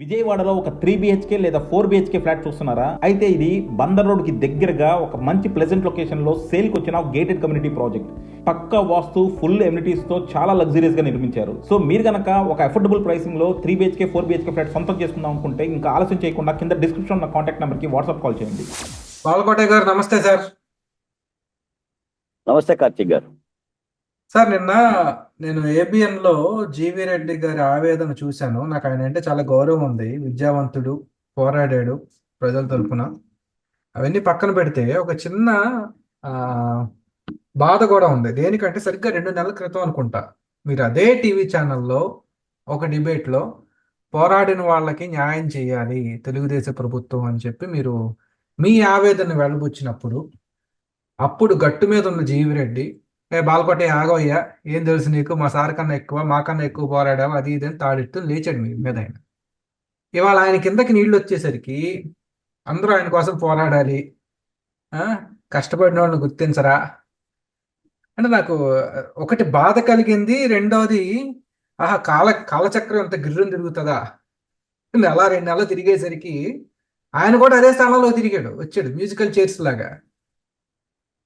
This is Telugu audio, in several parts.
విజయవాడలో ఒక త్రీ బిహెచ్కే లేదా ఫోర్ బిహెచ్కే ఫ్లాట్ చూస్తున్నారా? అయితే ఇది బందర్ రోడ్కి దగ్గరగా ఒక మంచి ప్లెజెంట్ లొకేషన్లో సేల్కి వచ్చిన గేటెడ్ కమ్యూనిటీ ప్రాజెక్ట్ పక్కా వాస్తు ఫుల్ ఎమ్యూనిటీస్తో చాలా లగ్జరీస్గా నిర్మించారు. సో మీరు గనక ఒక affordable ప్రైసింగ్లో three BHK four BHK flat సొంతం చేసుకుందాం అనుకుంటే ఇంకా ఆలస్యం చేయకుండా కింద డిస్క్రిప్షన్ ఉన్న కాంటాక్ట్ నెంబర్కి వాట్సాప్ కాల్ చేయండి. బాలకోట గారు నమస్తే సార్. నమస్తే కార్తీక్ గారు. సార్ నిన్న నేను ఏబిఎన్లో జీవి రెడ్డి గారి ఆవేదన చూశాను. నాకు ఆయన అంటే చాలా గౌరవం ఉంది. విద్యావంతుడు పోరాడాడు ప్రజల తరపున. అవన్నీ పక్కన పెడితే ఒక చిన్న ఆ బాధ కూడా ఉంది. దేనికంటే సరిగ్గా రెండు నెలల క్రితం అనుకుంటా. మీరు అదే టీవీ ఛానల్లో ఒక డిబేట్లో పోరాడిన వాళ్ళకి న్యాయం చేయాలి తెలుగుదేశం ప్రభుత్వం అని చెప్పి మీరు మీ ఆవేదన వెలబుచ్చినప్పుడు అప్పుడు గట్టు మీద ఉన్న జీవిరెడ్డి ఏ బాలకోట ఏం తెలుసు నీకు? మా సార్ కన్నా ఎక్కువ మా కన్నా ఎక్కువ పోరాడావు అది ఇది అని తాడిస్తూ లేచాడు మీ మీద ఆయన. ఇవాళ ఆయన కిందకి నీళ్ళు వచ్చేసరికి అందరూ ఆయన కోసం పోరాడాలి. కష్టపడిన వాళ్ళని గుర్తించరా? అంటే నాకు ఒకటి బాధ కలిగింది రెండోది ఆహా కాల కాలచక్రం అంత గిర్రం తిరుగుతుందా? నెల రెండు నెలలు తిరిగేసరికి ఆయన కూడా అదే స్థానంలో తిరిగాడు వచ్చాడు మ్యూజికల్ చైర్స్ లాగా.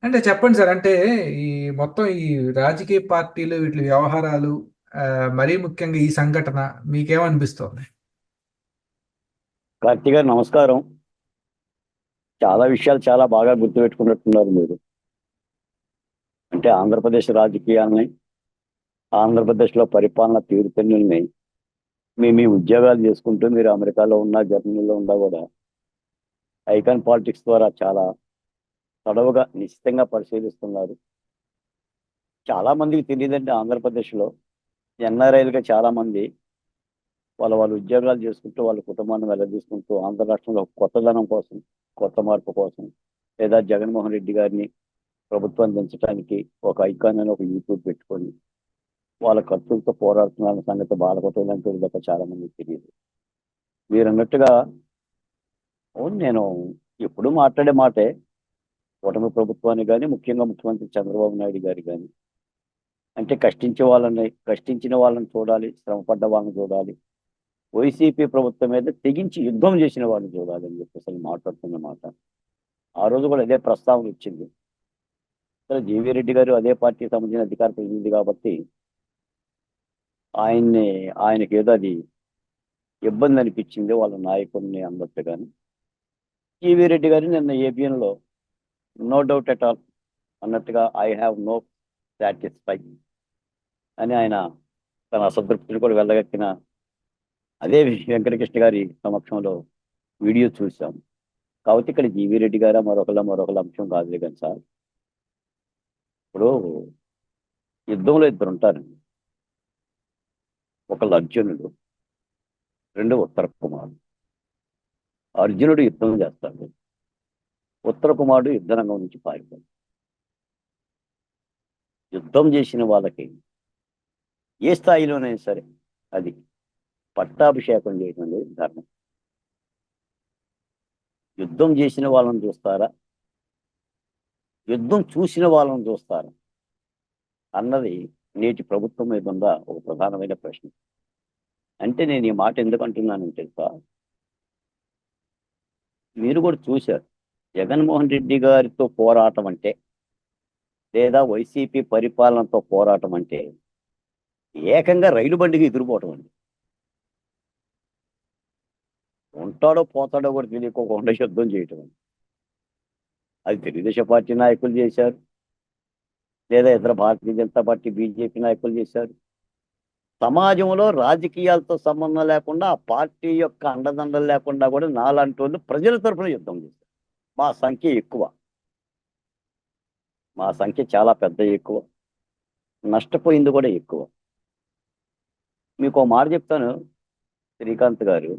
అంటే చెప్పండి సార్ అంటే ఈ మొత్తం ఈ రాజకీయ పార్టీలు వీటి వ్యవహారాలు ఆ, మరీ ముఖ్యంగా ఈ సంఘటన మీకేమనిపిస్తోంది? కార్తీ గారు నమస్కారం. చాలా విషయాలు చాలా బాగా గుర్తుపెట్టుకున్నట్టున్నారు మీరు. అంటే ఆంధ్రప్రదేశ్ రాజకీయాలని ఆంధ్రప్రదేశ్లో పరిపాలన తీరుతెన్నుల్ని మీ మీ ఉద్యోగాలు చేసుకుంటూ మీరు అమెరికాలో ఉన్న జర్మనీలో ఉన్నా కూడా ఐకాన్ పాలిటిక్స్ ద్వారా చాలా తడవుగా నిశ్చితంగా పరిశీలిస్తున్నారు. చాలా మందికి తెలియదంటే ఆంధ్రప్రదేశ్లో. ఎన్ఆర్ఐలుగా చాలా మంది వాళ్ళ వాళ్ళ ఉద్యోగాలు చేసుకుంటూ వాళ్ళ కుటుంబాన్ని వెళ్ళదీసుకుంటూ ఆంధ్ర రాష్ట్రంలో కొత్తదనం కోసం కొత్త మార్పు కోసం లేదా జగన్మోహన్ రెడ్డి గారిని ప్రభుత్వం దించడానికి ఒక ఐకాన్ అని ఒక యూట్యూబ్ పెట్టుకొని వాళ్ళ ఖర్చులతో పోరాడుతున్న సంగతి బాధపడుతుందంటూ తప్ప చాలా మందికి తెలియదు. మీరు అన్నట్టుగా అవును నేను ఎప్పుడు మాట్లాడే మాటే కూటమి ప్రభుత్వాన్ని కానీ ముఖ్యంగా ముఖ్యమంత్రి చంద్రబాబు నాయుడు గారి కానీ అంటే కష్టించే వాళ్ళని కష్టించిన వాళ్ళని చూడాలి శ్రమపడ్డ వాళ్ళని చూడాలి వైసీపీ ప్రభుత్వం మీద తెగించి యుద్ధం చేసిన వాళ్ళని చూడాలి అని చెప్పి అసలు మాట్లాడుతుందన్నమాట ఆ రోజు కూడా అదే ప్రస్తావన వచ్చింది. సరే జీవీ రెడ్డి గారు అదే పార్టీకి సంబంధించిన అధికార ప్రతినిధి కాబట్టి ఆయన్ని ఆయనకి ఏదో అది ఇబ్బంది అనిపించింది వాళ్ళ నాయకుడిని అన్నట్టుగాని. జీవీ రెడ్డి గారు నిన్న ఏబిఎన్లో నో డౌట్ ఎట్ ఆల్ అన్నట్టుగా ఐ హ్యావ్ నో సాటిస్ఫై అని ఆయన తన అసంతృప్తిని కూడా వెళ్ళగక్కిన అదే వెంకటకృష్ణ గారి సమక్షంలో వీడియో చూసాం కాబట్టి ఇక్కడ జీవీ రెడ్డి గారా మరొకళ్ళ మరొకళ్ళ అంశం కాదులే కానీ సార్. ఇప్పుడు యుద్ధంలో ఇద్దరు ఉంటారండి. ఒకళ్ళు అర్జునుడు రెండు ఉత్తర కుమారుడు అర్జునుడు యుద్ధం చేస్తాడు. ఉత్తర కుమారుడు యుద్ధరంగం నుంచి పారిపోయాడు. యుద్ధం చేసిన వాళ్ళకి ఏ స్థాయిలోనైనా సరే అది పట్టాభిషేకం చేయడం అనేది ధర్మం. యుద్ధం చేసిన వాళ్ళని చూస్తారా? యుద్ధం చూసిన వాళ్ళని చూస్తారా? అన్నది నేటి ప్రభుత్వం మీద ఉందా ఒక ప్రధానమైన ప్రశ్న. అంటే నేను ఈ మాట ఎందుకు అంటున్నానంటే తెలుసా? మీరు కూడా చూశారు. జగన్మోహన్ రెడ్డి గారితో పోరాటం అంటే లేదా వైసీపీ పరిపాలనతో పోరాటం అంటే ఏకంగా రైలు బండికి ఎదురుపోవటం అండి. ఉంటాడో పోతాడో కూడా తెలియకోకుండా యుద్ధం చేయటం అండి. అది తెలుగుదేశం పార్టీ నాయకులు చేశారు లేదా ఇతర భారతీయ జనతా పార్టీ బీజేపీ నాయకులు చేశారు. సమాజంలో రాజకీయాలతో సంబంధం లేకుండా ఆ పార్టీ యొక్క అండదండలు లేకుండా కూడా నాలాంటి వాళ్ళు ప్రజల తరఫున యుద్ధం చేశారు. మా సంఖ్య ఎక్కువ. మా సంఖ్య చాలా పెద్ద ఎక్కువ. నష్టపోయింది కూడా ఎక్కువ. మీకు ఒక మాట చెప్తాను శ్రీకాంత్ గారు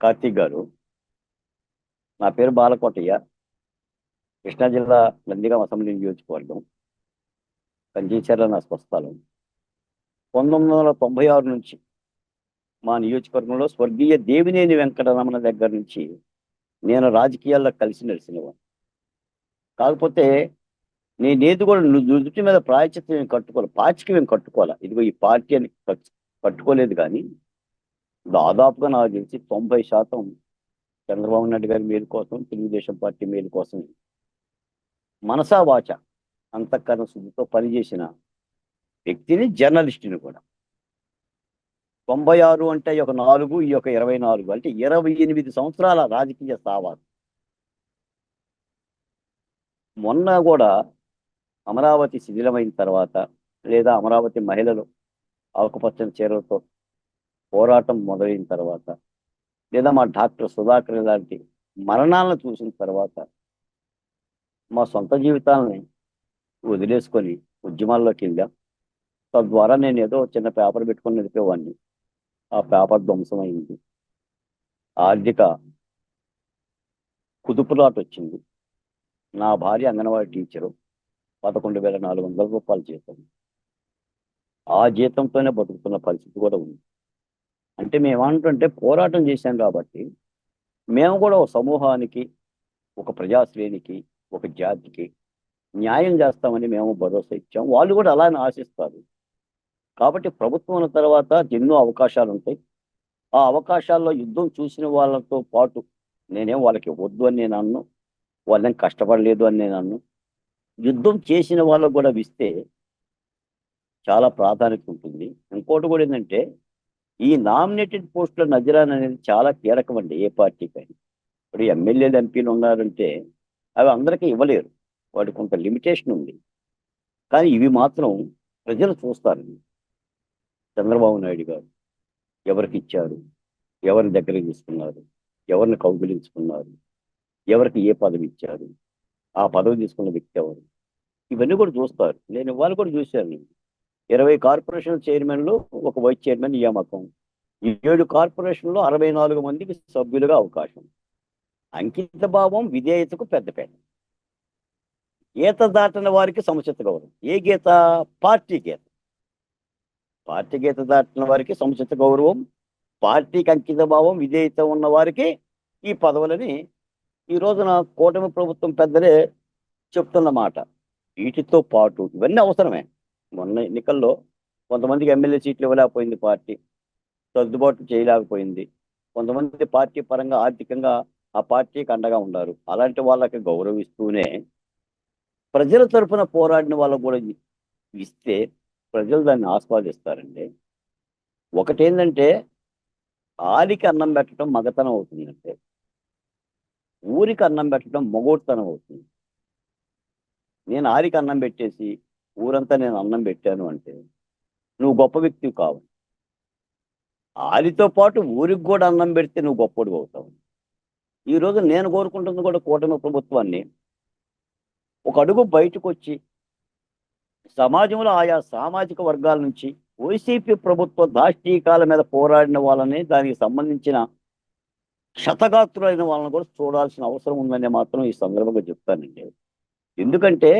కార్తీక్ గారు. నా పేరు బాలకోటయ్య. కృష్ణా జిల్లా నందిగాం అసెంబ్లీ నియోజకవర్గం. కంచీచర్ల నా స్వస్థలం. పంతొమ్మిది వందల తొంభై ఆరు నుంచి మా నియోజకవర్గంలో స్వర్గీయ దేవినేని వెంకటరమణ దగ్గర నుంచి నేను రాజకీయాల్లో కలిసి నడిచినవాడు కాకపోతే నేనేది కూడా నుదుటి మీద ప్రాయచిత్తం కట్టుకోవాలి? పాచికి మేము కట్టుకోవాలి? ఇదిగో ఈ పార్టీ అని కట్టుకోలేదు కానీ దాదాపుగా నాకు తెలిసి తొంభై శాతం చంద్రబాబు నాయుడు గారి మేలు కోసం తెలుగుదేశం పార్టీ మేలు కోసం మనసా వాచ అంతఃకరణ శుద్ధితో పనిచేసిన వ్యక్తిని జర్నలిస్టుని కూడా. తొంభై ఆరు అంటే ఈ ఒక నాలుగు ఈ యొక్క ఇరవై నాలుగు అంటే ఇరవై ఎనిమిది సంవత్సరాల రాజకీయ సావాలు మొన్న కూడా అమరావతి శిథిలమైన తర్వాత లేదా అమరావతి మహిళలు ఆకుపచ్చని చీరలతో పోరాటం మొదలైన తర్వాత లేదా మా డాక్టర్ సుధాకర్ లాంటి మరణాలను చూసిన తర్వాత మా సొంత జీవితాలని వదిలేసుకొని ఉద్యమాల్లోకి వెళ్ళాం. తద్వారా నేను ఏదో చిన్న పేపర్ పెట్టుకొని నడిపేవాడిని ఆ పేపర్ ధ్వంసమైంది. ఆర్థిక కుదుపులాట వచ్చింది నా భార్య అంగన్వాడీ టీచరు పదకొండు వేల నాలుగు వందల రూపాయలు జీతం. ఆ జీతంతోనే బతుకుతున్న పరిస్థితి కూడా ఉంది. అంటే మేమేమంటుంటే పోరాటం చేశాం కాబట్టి మేము కూడా ఒక సమూహానికి ఒక ప్రజాశ్రేణికి ఒక జాతికి న్యాయం చేస్తామని మేము భరోసా ఇచ్చాం. వాళ్ళు కూడా అలానే ఆశిస్తారు. కాబట్టి ప్రభుత్వం ఉన్న తర్వాత ఎన్నో అవకాశాలు ఉంటాయి ఆ అవకాశాల్లో యుద్ధం చూసిన వాళ్ళతో పాటు నేనేం వాళ్ళకి వద్దు అని నేను అన్ను వాళ్ళని కష్టపడలేదు అని నేను అన్ను. యుద్ధం చేసిన వాళ్ళకు కూడా ఇస్తే చాలా ప్రాధాన్యత ఉంటుంది. ఇంకోటి కూడా ఏంటంటే ఈ నామినేటెడ్ పోస్టుల నజరాన్ అనేది చాలా కీలకం అండి ఏ పార్టీకైనా. ఇప్పుడు ఎమ్మెల్యేలు ఎంపీలు ఉన్నారంటే అవి అందరికీ ఇవ్వలేరు. వాటి కొంత లిమిటేషన్ ఉంది. కానీ ఇవి మాత్రం ప్రజలు చూస్తారండి. చంద్రబాబు నాయుడు గారు ఎవరికి ఇచ్చారు? ఎవరిని దగ్గర తీసుకున్నారు? ఎవరిని కౌగిలించుకున్నారు? ఎవరికి ఏ పదవి ఇచ్చారు? ఆ పదవి తీసుకున్న వ్యక్తి ఎవరు? ఇవన్నీ కూడా చూస్తారు. నేను వాళ్ళు కూడా చూశాను. నేను ఇరవై కార్పొరేషన్ చైర్మన్లు ఒక వైస్ చైర్మన్ నియామకం. ఈ ఏడు కార్పొరేషన్లో అరవై నాలుగు మందికి సభ్యులుగా అవకాశం. అంకిత భావం విధేయతకు పెద్దపేట గీత దాటిన వారికి సముచిత గౌరవం. ఏ గీత? పార్టీ గీత. పార్టీ గీత దాటిన వారికి సముచిత గౌరవం పార్టీకి అంకిత భావం విధేయత ఉన్న వారికి ఈ పదవులని ఈ రోజున కూటమి ప్రభుత్వం పెద్దలే చెప్తున్న మాట వీటితో పాటు ఇవన్నీ అవసరమే. మొన్న ఎన్నికల్లో కొంతమందికి ఎమ్మెల్యే సీట్లు ఇవ్వలేకపోయింది పార్టీ. సర్దుబాటు చేయలేకపోయింది. కొంతమంది పార్టీ పరంగా ఆర్థికంగా ఆ పార్టీకి అండగా ఉన్నారు. అలాంటి వాళ్ళకి గౌరవిస్తూనే ప్రజల తరపున పోరాడిన వాళ్ళకు కూడా ఇస్తే ప్రజలు దాన్ని ఆస్వాదిస్తారండి. ఒకటేంటంటే ఆలికి అన్నం పెట్టడం మగతనం అవుతుందంటే ఊరికి అన్నం పెట్టడం మొగోడుతనం అవుతుంది. నేను ఆరికి అన్నం పెట్టేసి ఊరంతా నేను అన్నం పెట్టాను అంటే నువ్వు గొప్ప వ్యక్తివి కావు. ఆలితో పాటు ఊరికి కూడా అన్నం పెడితే నువ్వు గొప్పడు అవుతావు. ఈరోజు నేను కోరుకుంటుంది కూడా కూటమి ప్రభుత్వాన్ని. ఒక అడుగు బయటకు వచ్చి సమాజంలో ఆయా సామాజిక వర్గాల నుంచి వైసీపీ ప్రభుత్వ దాష్టీకాల మీద పోరాడిన వాళ్ళని దానికి సంబంధించిన క్షతగాత్రులైన వాళ్ళని కూడా చూడాల్సిన అవసరం ఉందని మాత్రం ఈ సందర్భంగా చెప్తానండి. ఎందుకంటే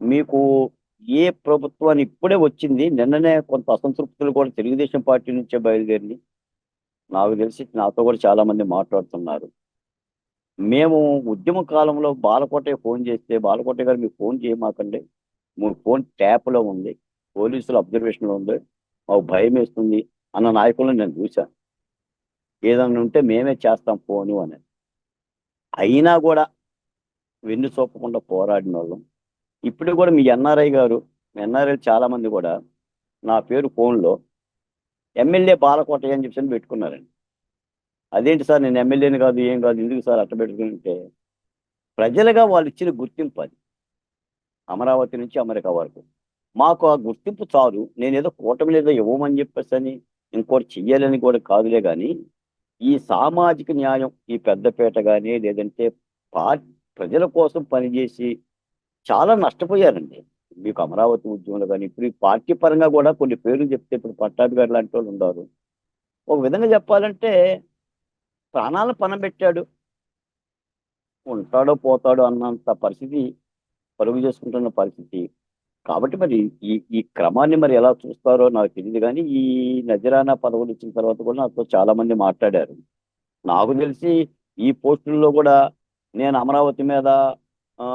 మీకు ఏ ప్రభుత్వాన్ని ఇప్పుడే వచ్చింది నిన్ననే కొంత అసంతృప్తులు కూడా తెలుగుదేశం పార్టీ నుంచే బయలుదేరి నాకు తెలిసి నాతో కూడా చాలామంది మాట్లాడుతున్నారు. మేము ఉద్యమ కాలంలో బాలకోటయ్య ఫోన్ చేస్తే బాలకోటయ్య గారు మీకు ఫోన్ చేయమాకండి మీ ఫోన్ ట్యాప్లో ఉంది. పోలీసుల అబ్జర్వేషన్లో ఉంది. మాకు భయం వేస్తుంది అన్న నాయకులను నేను చూశాను ఏదన్నా ఉంటే మేమే చేస్తాం ఫోను అని అయినా కూడా వెన్ను చూపకుండా పోరాడిన వాళ్ళం ఇప్పుడు కూడా మీ ఎన్ఆర్ఐ గారు ఎన్ఆర్ఐ చాలా మంది కూడా నా పేరు ఫోన్లో ఎమ్మెల్యే బాలకోటయ్య అని చెప్పి పెట్టుకున్నారండి. అదేంటి సార్ నేను ఎమ్మెల్యేని కాదు ఏం కాదు ఎందుకు సార్ అట్ట పెట్టుకుంటే ప్రజలుగా వాళ్ళు ఇచ్చిన గుర్తింపు అది. అమరావతి నుంచి అమెరికా వరకు. మాకు ఆ గుర్తింపు చాలు. నేను ఏదో కూటమి లేదో ఇవ్వమని చెప్పేసి అని ఇంకోటి చెయ్యాలని కూడా కాదులే కానీ ఈ సామాజిక న్యాయం ఈ పెద్దపేట కానీ లేదంటే పార్టీ ప్రజల కోసం పనిచేసి చాలా నష్టపోయారండి. మీకు అమరావతి ఉద్యమంలో కానీ ఇప్పుడు ఈ పార్టీ పరంగా కూడా కొన్ని పేర్లు చెప్తే ఇప్పుడు పట్టాభి గారు లాంటి వాళ్ళు ఉన్నారు. ఒక విధంగా చెప్పాలంటే ప్రాణాలను పనం పెట్టాడు. ఉంటాడో పోతాడో అన్నంత పరిస్థితి పరుగు చేసుకుంటున్న పరిస్థితి. కాబట్టి మరి ఈ ఈ క్రమాన్ని మరి ఎలా చూస్తారో నాకు తెలియదు కానీ ఈ నజరానా పదవులు ఇచ్చిన తర్వాత కూడా నాతో చాలా మంది మాట్లాడారు. నాకు తెలిసి ఈ పోస్టుల్లో కూడా నేను అమరావతి మీద ఆ,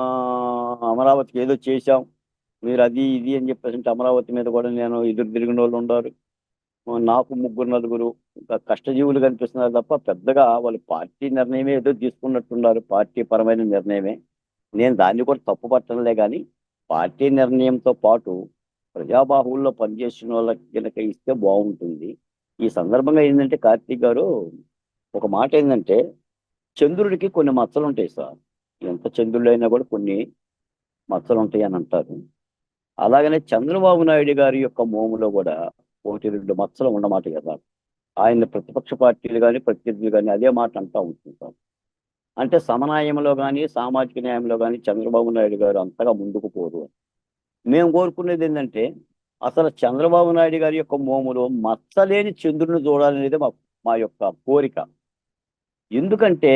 అమరావతికి ఏదో చేశాం. మీరు అది ఇది అని చెప్పేసి అమరావతి మీద కూడా నేను ఎదురు తిరిగిన వాళ్ళు ఉన్నారు. నాకు ముగ్గురు నలుగురు ఇంకా కష్టజీవులు కనిపిస్తున్నారు తప్ప పెద్దగా వాళ్ళు పార్టీ నిర్ణయమే ఏదో తీసుకున్నట్టున్నారు. పార్టీ పరమైన నిర్ణయమే. నేను దాన్ని కూడా తప్పు పట్టడంలే కానీ పార్టీ నిర్ణయంతో పాటు ప్రజాబాహుల్లో పనిచేసిన వాళ్ళకి కనుక ఇస్తే బాగుంటుంది. ఈ సందర్భంగా ఏంటంటే కార్తీక్ గారు ఒక మాట ఏంటంటే చంద్రుడికి కొన్ని మచ్చలు ఉంటాయి సార్. ఎంత చంద్రుడైనా కూడా కొన్ని మచ్చలు ఉంటాయి అని అంటారు. అలాగనే చంద్రబాబు నాయుడు గారి యొక్క మోములో కూడా ఒకటి రెండు మచ్చలు ఉన్నమాట కదా. ఆయన ప్రతిపక్ష పార్టీలు కానీ ప్రత్యర్థులు కానీ అదే మాట అంటూ ఉంటుంది సార్. అంటే సమన్యాయంలో కానీ సామాజిక న్యాయంలో కానీ చంద్రబాబు నాయుడు గారు అంతగా ముందుకు పోరు మేము కోరుకునేది ఏంటంటే అసలు చంద్రబాబు నాయుడు గారి యొక్క మోములో మచ్చలేని చంద్రుని చూడాలనేది మా మా యొక్క కోరిక. ఎందుకంటే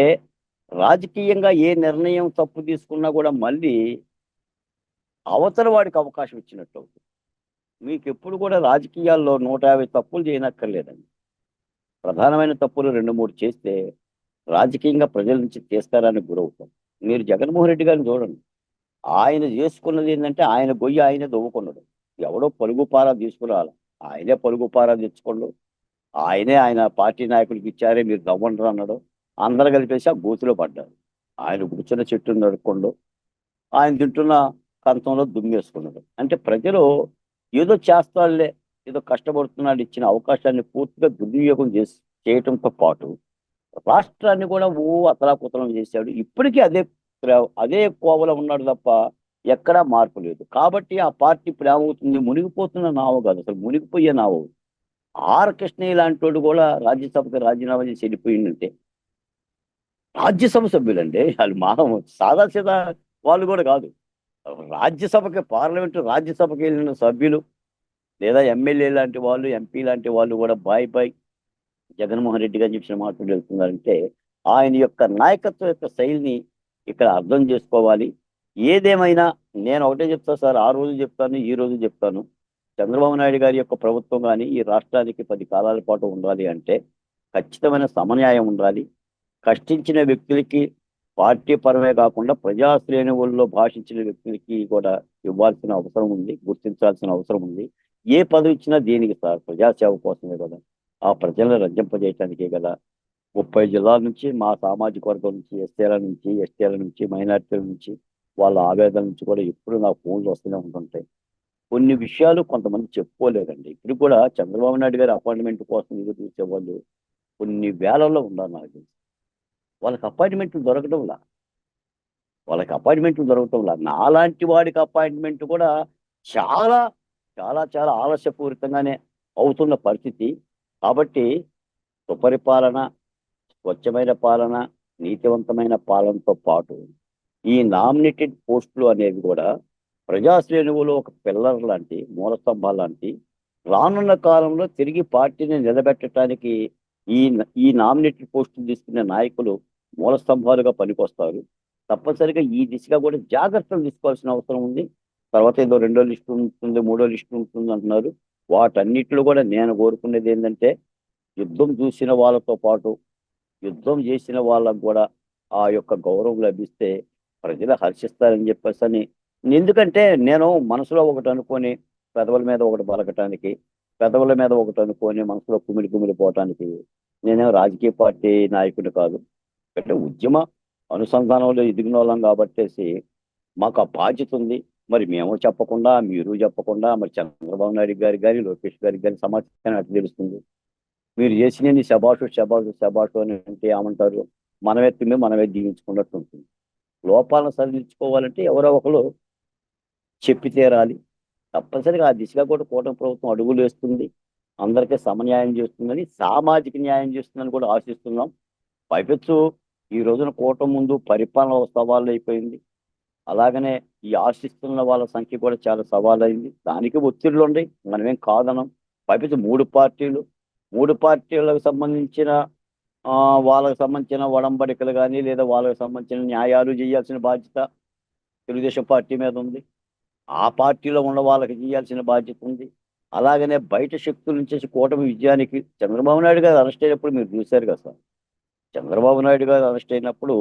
రాజకీయంగా ఏ నిర్ణయం తప్పు తీసుకున్నా కూడా మళ్ళీ అవతల వాడికి అవకాశం ఇచ్చినట్టు అవుతుంది. మీకు ఎప్పుడు కూడా రాజకీయాల్లో నూట యాభై తప్పులు చేయనక్కర్లేదండి. ప్రధానమైన తప్పులు రెండు మూడు చేస్తే రాజకీయంగా ప్రజల నుంచి తీస్తారానికి గురవుతాం. మీరు జగన్మోహన్ రెడ్డి గారిని చూడండి. ఆయన చేసుకున్నది ఏంటంటే ఆయన గొయ్యి ఆయనే దువ్వుకున్నాడు ఎవడో పలుగు పారా తీసుకురాలి ఆయనే పలుగు పారా తెచ్చుకోండు. ఆయనే ఆయన పార్టీ నాయకుడికి ఇచ్చారే మీరు దవ్వండరు అన్నాడు. అందరు కలిపేసి ఆ గోతులో పడ్డారు. ఆయన కూర్చున్న చెట్టు నడుక్కోండు ఆయన తింటున్న కంతంలో దుమ్మేసుకున్నాడు. అంటే ప్రజలు ఏదో చేస్తాడులే ఏదో కష్టపడుతున్నాడు ఇచ్చిన అవకాశాన్ని పూర్తిగా దుర్వినియోగం చేసి చేయటంతో పాటు రాష్ట్రాన్ని కూడా ఓ అతలాకుతలం చేశాడు. ఇప్పటికీ అదే అదే కోవలో ఉన్నాడు తప్ప ఎక్కడా మార్పు లేదు. కాబట్టి ఆ పార్టీ ఇప్పుడు ఏమవుతుంది మునిగిపోతున్న నావ కాదు. అసలు మునిగిపోయే నావ ఆర్ కృష్ణయ్య లాంటి వాడు కూడా రాజ్యసభకి రాజీనామా చేసి వెళ్ళిపోయిందంటే. రాజ్యసభ సభ్యులండి వాళ్ళు మానవ సాదా సీదా వాళ్ళు కూడా కాదు. రాజ్యసభకి పార్లమెంటు రాజ్యసభకి వెళ్ళిన సభ్యులు లేదా ఎమ్మెల్యే లాంటి వాళ్ళు ఎంపీ లాంటి వాళ్ళు కూడా బాయ్ బాయ్ జగన్మోహన్ రెడ్డి గారు చెప్పిన మాటలు వెళ్తున్నారంటే ఆయన యొక్క నాయకత్వం యొక్క శైలిని ఇక్కడ అర్థం చేసుకోవాలి. ఏదేమైనా నేను ఒకటే చెప్తాను సార్ ఆ రోజు చెప్తాను ఈ రోజు చెప్తాను. చంద్రబాబు నాయుడు గారి యొక్క ప్రభుత్వం కానీ ఈ రాష్ట్రానికి పది కాలాల పాటు ఉండాలి అంటే ఖచ్చితమైన సమన్యాయం ఉండాలి. కష్టించిన వ్యక్తులకి పార్టీ పరమే కాకుండా ప్రజా శ్రేణువుల్లో భాషించిన వ్యక్తులకి కూడా ఇవ్వాల్సిన అవసరం ఉంది గుర్తించాల్సిన అవసరం ఉంది. ఏ పదవి ఇచ్చినా దేనికి సార్? ప్రజాసేవ కోసమే కదా. ఆ ప్రజలను రంజింపజేయటానికే కదా ముప్పై జిల్లాల నుంచి మా సామాజిక వర్గం నుంచి ఎస్టీల నుంచి ఎస్టీల నుంచి మైనార్టీల నుంచి వాళ్ళ ఆవేదన నుంచి కూడా ఎప్పుడు నాకు ఫోన్లు వస్తూనే ఉంటుంటాయి. కొన్ని విషయాలు కొంతమంది చెప్పుకోలేదండి. ఇప్పుడు కూడా చంద్రబాబు నాయుడు గారి అపాయింట్మెంట్ కోసం ఎదురు చూసే వాళ్ళు కొన్ని వేలల్లో ఉన్నారు నాకు తెలిసి. వాళ్ళకి అపాయింట్మెంట్లు దొరకడంలా వాళ్ళకి అపాయింట్మెంట్లు దొరకటంలా నాలాంటి వాడికి అపాయింట్మెంట్ కూడా చాలా చాలా చాలా ఆలస్యపూరితంగానే అవుతున్న పరిస్థితి. కాబట్టి సుపరిపాలన స్వచ్ఛమైన పాలన నీతివంతమైన పాలనతో పాటు ఈ నామినేటెడ్ పోస్టులు అనేవి కూడా ప్రజాశ్రేణువులో ఒక పిల్లర్ లాంటి మూల స్తంభాలు లాంటి రానున్న కాలంలో తిరిగి పార్టీని నిలబెట్టడానికి ఈ ఈ నామినేటెడ్ పోస్టులు తీసుకునే నాయకులు మూల స్తంభాలుగా పనికొస్తారు. తప్పనిసరిగా ఈ దిశగా కూడా జాగ్రత్తలు తీసుకోవాల్సిన అవసరం ఉంది. తర్వాత ఏదో రెండో లిస్టు ఉంటుంది మూడో లిస్టు ఉంటుంది అంటున్నారు. వాటన్నిటిలో కూడా నేను కోరుకునేది ఏంటంటే యుద్ధం చూసిన వాళ్ళతో పాటు యుద్ధం చేసిన వాళ్ళకు కూడా ఆ యొక్క గౌరవం లభిస్తే ప్రజలు హర్షిస్తారని చెప్పేసి అని. ఎందుకంటే నేను మనసులో ఒకటి అనుకొని పెదవుల మీద ఒకటి బలకటానికి పెదవుల మీద ఒకటి అనుకొని మనసులో కుమిడి కుమిడి పోవటానికి నేనేం రాజకీయ పార్టీ నాయకుడు కాదు. అంటే ఉద్యమ అనుసంధానంలో ఎదిగిన వాళ్ళం కాబట్టేసి మాకు ఆ బాధ్యత ఉంది. మరి మేము చెప్పకుండా మీరు చెప్పకుండా మరి చంద్రబాబు నాయుడు గారికి కానీ లోకేష్ గారికి కానీ సమాచారం అట్లా తెలుస్తుంది? మీరు చేసిన శబాషు శబాషు శబాషు అని అంటే ఏమంటారు? మనమే తిమ్మి మనమే దీవించుకున్నట్టు ఉంటుంది. లోపాలను సరిదించుకోవాలంటే ఎవరో ఒకరు చెప్పి తీరాలి. తప్పనిసరిగా ఆ దిశగా కూడా కూటమి ప్రభుత్వం అడుగులు వేస్తుంది. అందరికీ సమన్యాయం చేస్తుందని సామాజిక న్యాయం చేస్తుందని కూడా ఆశిస్తున్నాం. పైపెచ్చు ఈ రోజున కూటమి ముందు పరిపాలన సవాళ్ళు అయిపోయింది. అలాగనే ఈ ఆశిస్తున్న వాళ్ళ సంఖ్య కూడా చాలా సవాల్ అయింది దానికి ఒత్తిళ్ళు ఉన్నాయి మనమేం కాదనం. పైపెచ్చు మూడు పార్టీలు మూడు పార్టీలకు సంబంధించిన వాళ్ళకు సంబంధించిన వడంబడికలు కానీ లేదా వాళ్ళకి సంబంధించిన న్యాయాలు చేయాల్సిన బాధ్యత తెలుగుదేశం పార్టీ మీద ఉంది. ఆ పార్టీలో ఉన్న వాళ్ళకి చేయాల్సిన బాధ్యత ఉంది. అలాగనే బయట శక్తుల నుంచి కూటమి విజయానికి చంద్రబాబు నాయుడు గారు అరెస్ట్ అయినప్పుడు మీరు చూశారు కదా సార్. చంద్రబాబు నాయుడు గారు అరెస్ట్ అయినప్పుడు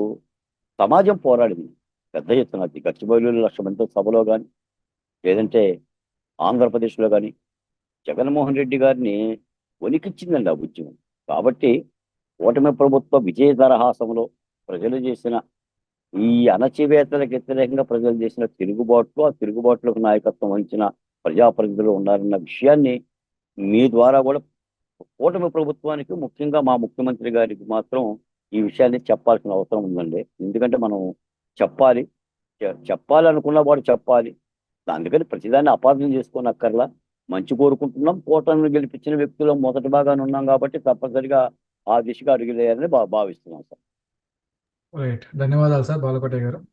సమాజం పోరాడింది. పెద్ద ఎత్తున అది గచ్చిబౌలిలో లక్ష మందితో సభలో కానీ లేదంటే ఆంధ్రప్రదేశ్లో కానీ జగన్మోహన్ రెడ్డి గారిని వణికిచ్చిందండి ఆ ఉద్యమం. కాబట్టి ఓటమి ప్రభుత్వ విజయ దరహాసంలో ప్రజలు చేసిన ఈ అణచివేతలకు వ్యతిరేకంగా ప్రజలు చేసిన తిరుగుబాట్లు ఆ తిరుగుబాట్లకు నాయకత్వం వహించిన ప్రజాప్రతినిధులు ఉన్నారన్న విషయాన్ని మీ ద్వారా కూడా కూటమి ప్రభుత్వానికి ముఖ్యంగా మా ముఖ్యమంత్రి గారికి మాత్రం ఈ విషయాన్ని చెప్పాల్సిన అవసరం ఉందండి. ఎందుకంటే మనం చెప్పాలి. చెప్పాలనుకున్న వాడు చెప్పాలి. అందుకని ప్రతిదాన్ని అపార్థం చేసుకోనక్కర్లా. మంచి కోరుకుంటున్నాం. కూటమిని గెలిపించిన వ్యక్తులు మొదటి భాగాన్ని ఉన్నాం కాబట్టి తప్పనిసరిగా ఆ దిశగా అడుగులేయాలని భావిస్తున్నాం సార్. రైట్ ధన్యవాదాలు సార్ బాలకోట గారు.